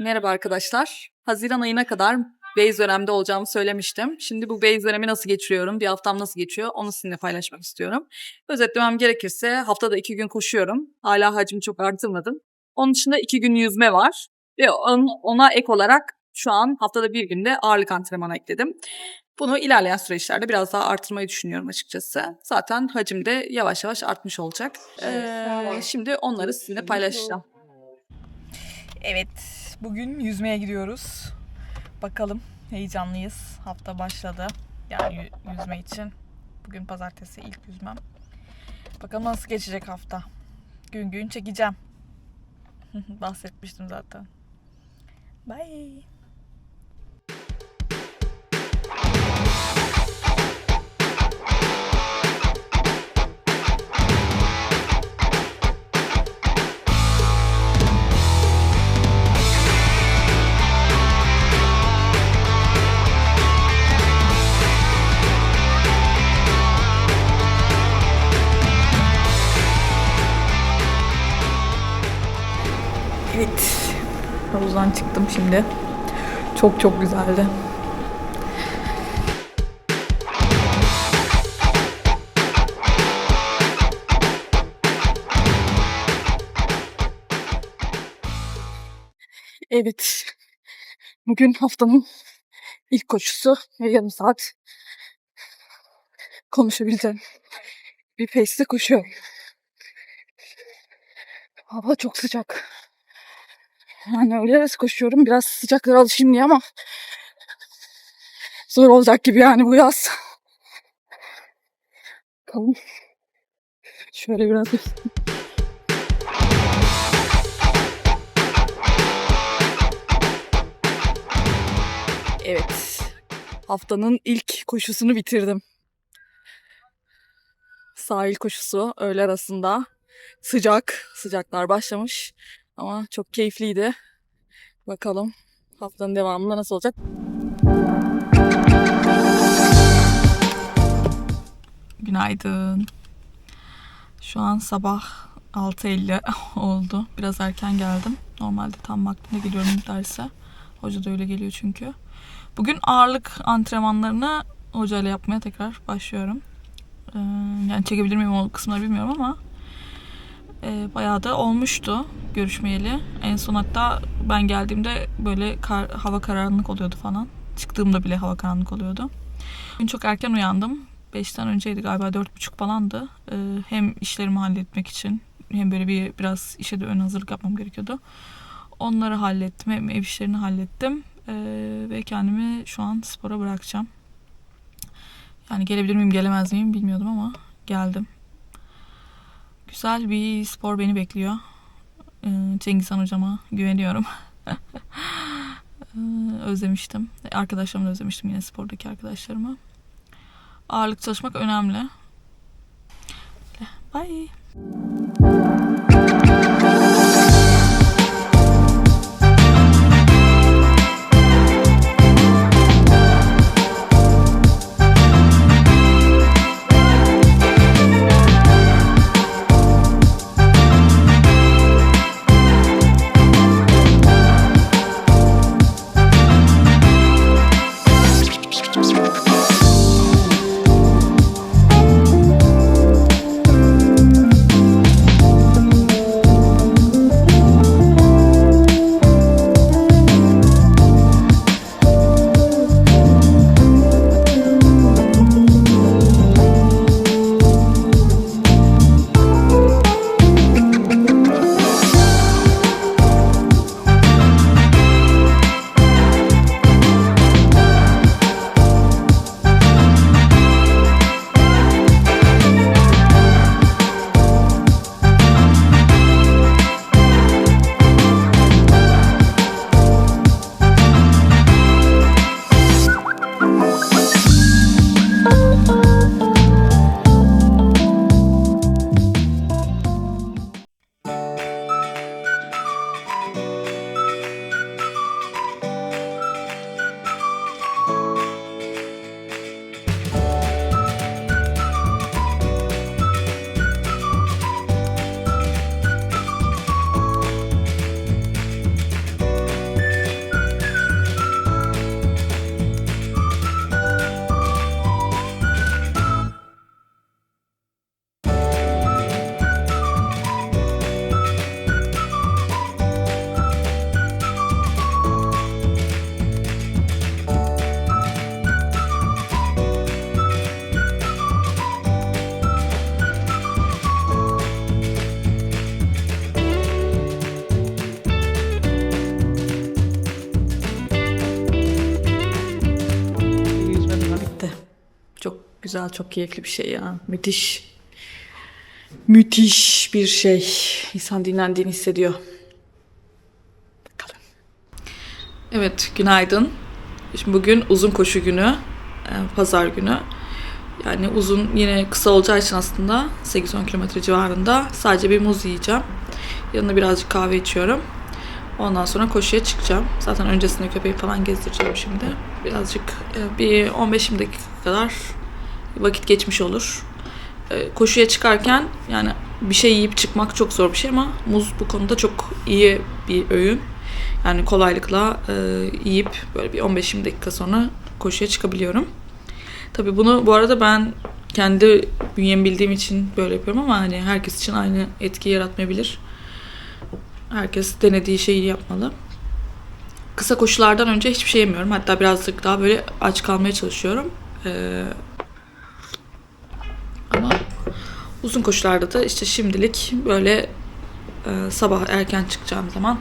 Merhaba arkadaşlar. Haziran ayına kadar Beyz dönemde olacağımı söylemiştim. Şimdi bu Beyz dönemi nasıl geçiriyorum, bir haftam nasıl geçiyor onu sizinle paylaşmak istiyorum. Özetlemem gerekirse haftada iki gün koşuyorum. Hala hacmi çok artırmadım. Onun dışında iki gün yüzme var. Ve on- ona ek olarak şu an haftada bir günde ağırlık antrenmanı ekledim. Bunu ilerleyen süreçlerde biraz daha artırmayı düşünüyorum açıkçası. Zaten hacim de yavaş yavaş artmış olacak. Ee, şimdi onları sizinle paylaşacağım. Evet, bugün yüzmeye gidiyoruz. Bakalım, heyecanlıyız. Hafta başladı. Yani yü- yüzme için. Bugün pazartesi ilk yüzmem. Bakalım nasıl geçecek hafta. Gün gün çekeceğim. Bahsetmiştim zaten. Bye. Şimdi. Çok çok güzeldi. Evet. Bugün haftanın ilk koşusu ve yarım saat konuşabileceğim bir pace'de koşuyorum. Hava çok sıcak. Yani öyle koşuyorum. Biraz sıcaklara alışayım diye ama zor olacak gibi yani bu yaz. Bakalım. Şöyle biraz Evet. Haftanın ilk koşusunu bitirdim. Sahil koşusu öğle arasında. Sıcak. Sıcaklar başlamış. Ama çok keyifliydi. Bakalım haftanın devamında nasıl olacak? Günaydın. Şu an sabah 6.50 oldu. Biraz erken geldim. Normalde tam vaktinde geliyorum derse. Hoca da öyle geliyor çünkü. Bugün ağırlık antrenmanlarını hocayla yapmaya tekrar başlıyorum. Ee, yani çekebilir miyim o kısımları bilmiyorum ama e, bayağı da olmuştu görüşmeyeli. En son hatta ben geldiğimde böyle kar, hava karanlık oluyordu falan. Çıktığımda bile hava karanlık oluyordu. Bugün çok erken uyandım. 5'ten önceydi galiba 4.30 falandı. Ee, hem işlerimi halletmek için hem böyle bir biraz işe de ön hazırlık yapmam gerekiyordu. Onları hallettim. Hem ev işlerini hallettim. Ee, ve kendimi şu an spora bırakacağım. Yani gelebilir miyim gelemez miyim bilmiyordum ama geldim. Güzel bir spor beni bekliyor. Ee, Cengizhan hocama güveniyorum. Ee, özlemiştim. Arkadaşlarımı da özlemiştim yine spordaki arkadaşlarımı. Ağırlık çalışmak önemli. Bye. Güzel, çok keyifli bir şey ya. Müthiş. Müthiş bir şey. İnsan dinlendiğini hissediyor. Bakalım. Evet, günaydın. Şimdi bugün uzun koşu günü. e, Pazar günü. Yani uzun yine kısa olacağı için aslında 8-10 kilometre civarında sadece bir muz yiyeceğim. Yanına birazcık kahve içiyorum. Ondan sonra koşuya çıkacağım. Zaten öncesinde köpeği falan gezdireceğim şimdi. Birazcık e, bir 15-20 dakika kadar vakit geçmiş olur. E, Koşuya çıkarken yani bir şey yiyip çıkmak çok zor bir şey ama muz bu konuda çok iyi bir öğün. Yani kolaylıkla e, yiyip böyle bir 15-20 dakika sonra koşuya çıkabiliyorum. Tabii bunu bu arada ben kendi bünyemi bildiğim için böyle yapıyorum ama hani herkes için aynı etki yaratmayabilir. Herkes denediği şeyi yapmalı. Kısa koşulardan önce hiçbir şey yemiyorum. Hatta birazcık daha böyle aç kalmaya çalışıyorum. Ee, ama uzun koşularda da işte şimdilik böyle e, sabah erken çıkacağım zaman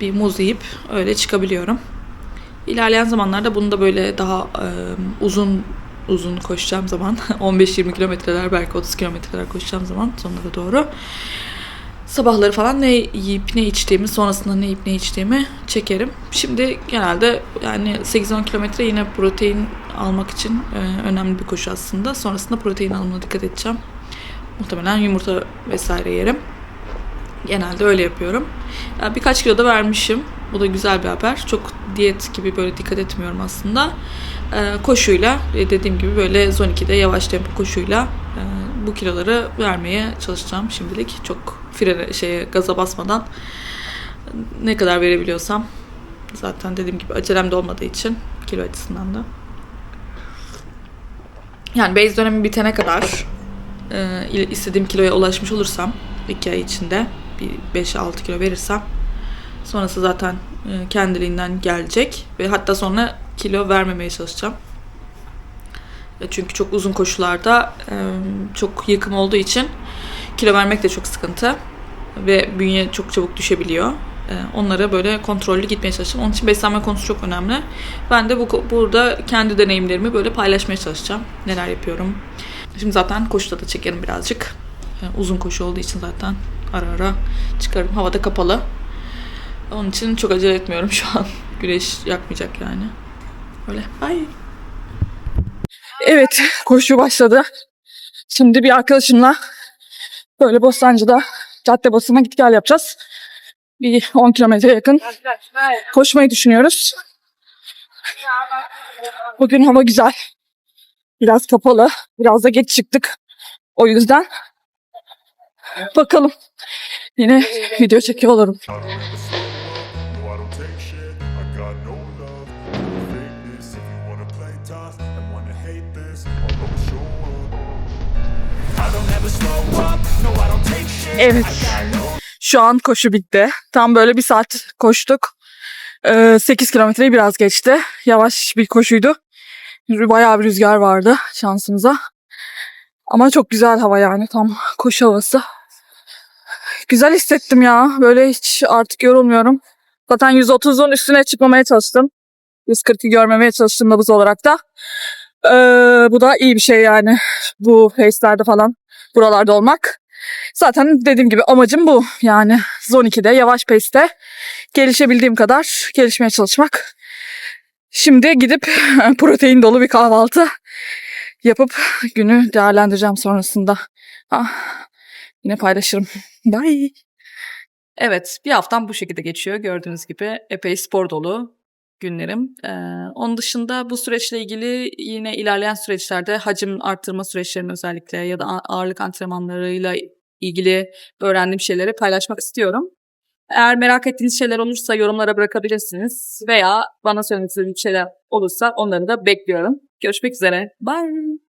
bir muz yiyip öyle çıkabiliyorum. İlerleyen zamanlarda bunu da böyle daha e, uzun uzun koşacağım zaman 15-20 kilometreler belki 30 kilometreler koşacağım zaman sonlara doğru sabahları falan ne yiyip ne içtiğimi sonrasında ne yiyip ne içtiğimi çekerim. Şimdi genelde yani 8-10 kilometre yine protein almak için e, önemli bir koşu aslında. Sonrasında protein alımına dikkat edeceğim. Muhtemelen yumurta vesaire yerim. Genelde öyle yapıyorum. Birkaç kilo da vermişim. Bu da güzel bir haber. Çok diyet gibi böyle dikkat etmiyorum aslında. Ee, koşuyla e, dediğim gibi böyle 12'de yavaş tempo koşuyla e, bu kiloları vermeye çalışacağım şimdilik. Çok frene şeye gaza basmadan ne kadar verebiliyorsam zaten dediğim gibi acelem de olmadığı için kilo açısından da. Yani base dönemi bitene kadar e, istediğim kiloya ulaşmış olursam 2 ay içinde bir 5-6 kilo verirsem sonrası zaten e, kendiliğinden gelecek ve hatta sonra kilo vermemeye çalışacağım. E, Çünkü çok uzun koşularda e, çok yıkım olduğu için kilo vermek de çok sıkıntı ve bünye çok çabuk düşebiliyor. E, Onlara böyle kontrollü gitmeye çalışacağım. Onun için beslenme konusu çok önemli. Ben de bu burada kendi deneyimlerimi böyle paylaşmaya çalışacağım. Neler yapıyorum. Şimdi zaten koşuda da çekerim birazcık. E, Uzun koşu olduğu için zaten ara ara çıkarım. Havada kapalı. Onun için çok acele etmiyorum şu an. Güneş yakmayacak yani. Öyle. Bye. Evet, koşu başladı. Şimdi bir arkadaşımla böyle Bostancı'da cadde basıma git gel yapacağız. Bir 10 kilometre yakın koşmayı düşünüyoruz. Bugün hava güzel. Biraz kapalı. Biraz da geç çıktık. O yüzden bakalım. Yine video çekiyor olurum. Evet. Şu an koşu bitti. Tam böyle bir saat koştuk. Ee, 8 kilometreyi biraz geçti. Yavaş bir koşuydu. Bayağı bir rüzgar vardı şansımıza. Ama çok güzel hava yani tam koşu havası. Güzel hissettim ya. Böyle hiç artık yorulmuyorum. Zaten 130'un üstüne çıkmamaya çalıştım. 140'ı görmemeye çalıştım nabız olarak da. Ee, bu da iyi bir şey yani. Bu pace'lerde falan buralarda olmak. Zaten dediğim gibi amacım bu. Yani Zone 2'de yavaş pace'te gelişebildiğim kadar gelişmeye çalışmak. Şimdi gidip protein dolu bir kahvaltı yapıp günü değerlendireceğim sonrasında. Ah, yine paylaşırım. Bye. Evet, bir haftam bu şekilde geçiyor. Gördüğünüz gibi epey spor dolu günlerim. Ee, onun dışında bu süreçle ilgili yine ilerleyen süreçlerde hacim arttırma süreçlerini özellikle ya da ağırlık antrenmanlarıyla ilgili öğrendiğim şeyleri paylaşmak istiyorum. Eğer merak ettiğiniz şeyler olursa yorumlara bırakabilirsiniz veya bana söylemek istediğiniz şeyler olursa onları da bekliyorum. Görüşmek üzere. Bye.